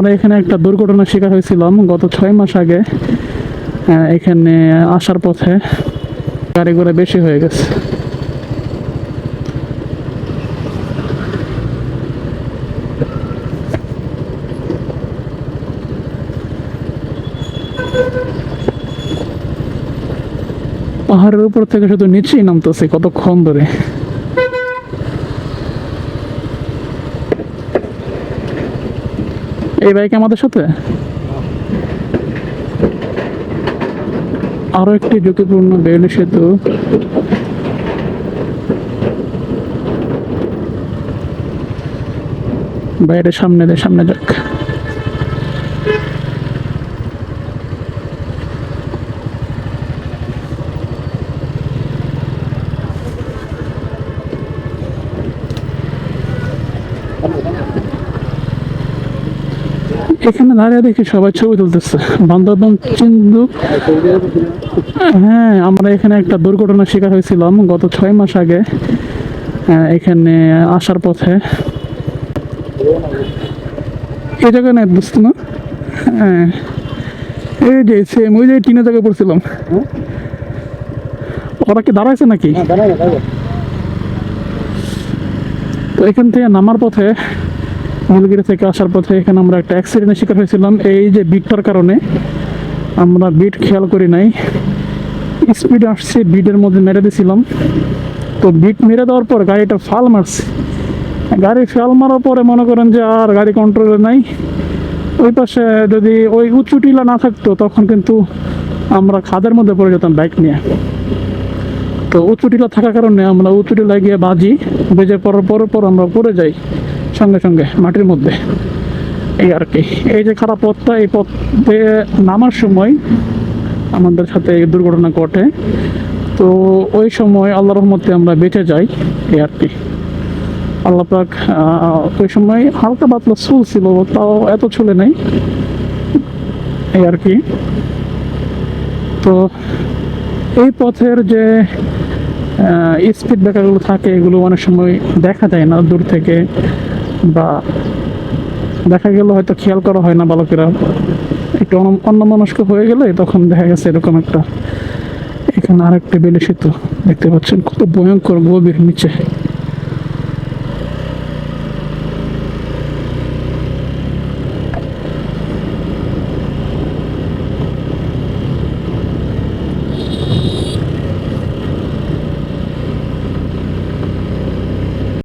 আমরা এখানে একটা দুর্ঘটনার শিকার হয়েছিলাম গত ছয় মাস আগে। এখানে আসার পথে গাড়ি ঘোড়া বেশি হয়ে গেছে। পাহাড়ের উপর থেকে শুধু নিচেই নামতেছে কতক্ষণ ধরে? এই বাইক আমাদের সাথে? আরও একটি ঝুঁকিপূর্ণ বেরলি সেতু। বাইরে সামনে সামনে যাক। এখানে দাঁড়িয়ে দেখি সবাই ছবি তুলতেছে। বান্দরবান চিন্দুক হ্যাঁ আমরা এখানে একটা দুর্ঘটনার শিকার হয়েছিলাম গত ছয় মাস আগে। এখানে আসার পথে। এই জায়গায় না দোস্ত না? হ্যাঁ। এই যে সেম ওই যে টিনের জায়গায় পড়ছিলাম। ওরা কি দাঁড়াইছে নাকি? তো এখান থেকে নামার পথে নীলগিরি থেকে আসার পথে এখানে আমরা একটা অ্যাক্সিডেন্টের শিকার হয়েছিলাম। এই যে বিটটার কারণে আমরা বিট খেয়াল করি নাই। স্পিড আসছে, বিটের মধ্যে মেরে দিয়েছিলাম তো বিট মেরে দেওয়ার পর গাড়িটা ফাল মারছে। গাড়ি ফাল মারার পরে মনে করেন যে আর গাড়ি কন্ট্রোলে নাই। ওই পাশে যদি ওই উঁচু টিলা না থাকতো, তখন কিন্তু আমরা খাদের মধ্যে পড়ে যেতাম বাইক নিয়ে। তো উঁচু টিলা থাকার কারণে আমরা উঁচু টিলায় গিয়ে বাজি, বেজে পড়ার পর পর আমরা পড়ে যাই। সঙ্গে সঙ্গে মাটির মধ্যে। এই আর কি। এই যে খারাপ পথটা, এই পথে নামার সময় আমাদের সাথে দুর্ঘটনা ঘটে। তো ওই সময় আল্লাহ রহমতে আমরা বেঁচে যাই, এই আর কি। আল্লাহ পাক ওই সময় হালকা পাতলা চুল ছিল, তাও এত চলে নাই। এই আর কি। তো এই পথের যে স্পিড ব্রেকারগুলো থাকে, এগুলো অনেক সময় দেখা যায় না দূর থেকে। বা দেখা গেল হয়তো খেয়াল করা হয় না বালকেরা। একটু অন্য মনস্ক হয়ে গেলে তখন দেখা গেছে এরকম একটা, এখানে আরেকটা বেলে সেতু দেখতে পাচ্ছেন। কত ভয়ঙ্কর গভীর নিচে।